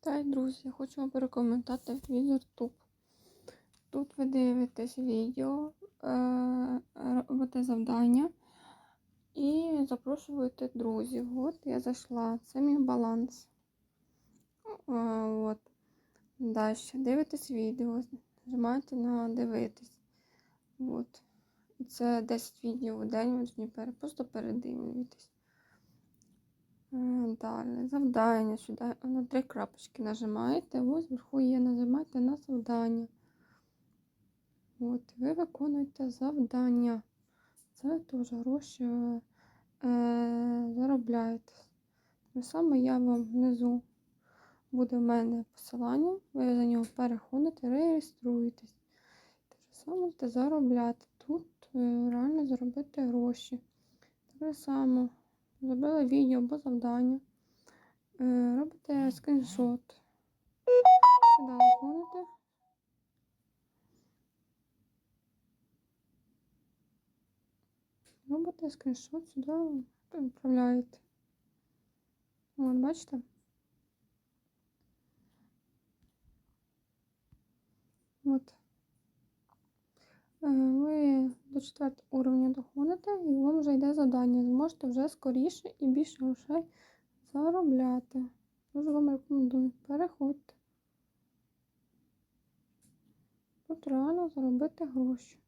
Вітаю, друзі! Хочу вам порекомендувати Тут ви дивитесь відео, е, робите завдання і запрошуєте друзів. От я зайшла. Це мій баланс. Е, От. Далі. Дивитесь відео, нажимаєте на дивитись. От. Це 10 відео в день, ви просто передивлюєтесь. Е, Далі, завдання. Сюди на три крапочки нажимаєте. Ось вверху є, нажимаєте на завдання. От, ви виконуєте завдання. Це теж гроші е, заробляєте. Так само я вам внизу буде в мене посилання, ви за нього переходите, реєструєтесь. Те саме заробляти. Тут е, реально заробити гроші. Так само зробили відео або завдання. Е, Робите скріншот. Сюди заходите. Робите скріншот сюди відправляєте. От, бачите? От. Е, Ви до 4 уровня доходите і вам вже йде завдання. Зможете вже скоріше і більше грошей заробляти. Дуже вам рекомендую. Переходьте. Тут реально заробити гроші.